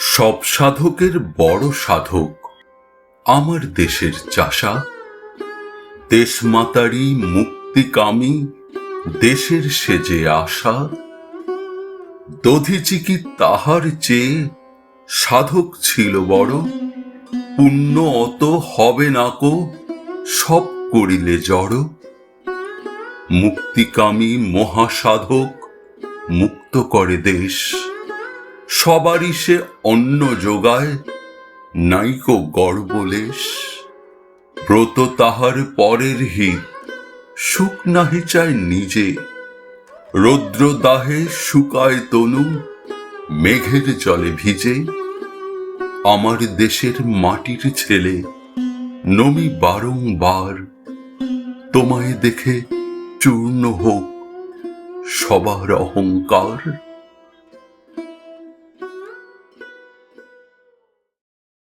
সব সাধকের বড় সাধক আমার দেশের চাষা দেশমাতারি মুক্তিকামী, দেশের সেজে আসা দধিচিকি তাহার চেয়ে সাধক ছিল বড়? পুণ্য অত হবে না কো, সব করিলে জড়। মুক্তিকামী মহাসাধক মুক্ত করে দেশ। সবারই সে অন্ন যোগায়, নাইকো গর্বলেশ ব্রত তাহার পরের হিত, সুখ নাহি চায় নিজে। রৌদ্র দাহে শুকায় তনু, মেঘের জলে ভিজে। আমার দেশের মাটির ছেলে, নমি বারংবার তোমায় দেখে চূর্ণ হোক সবার অহংকার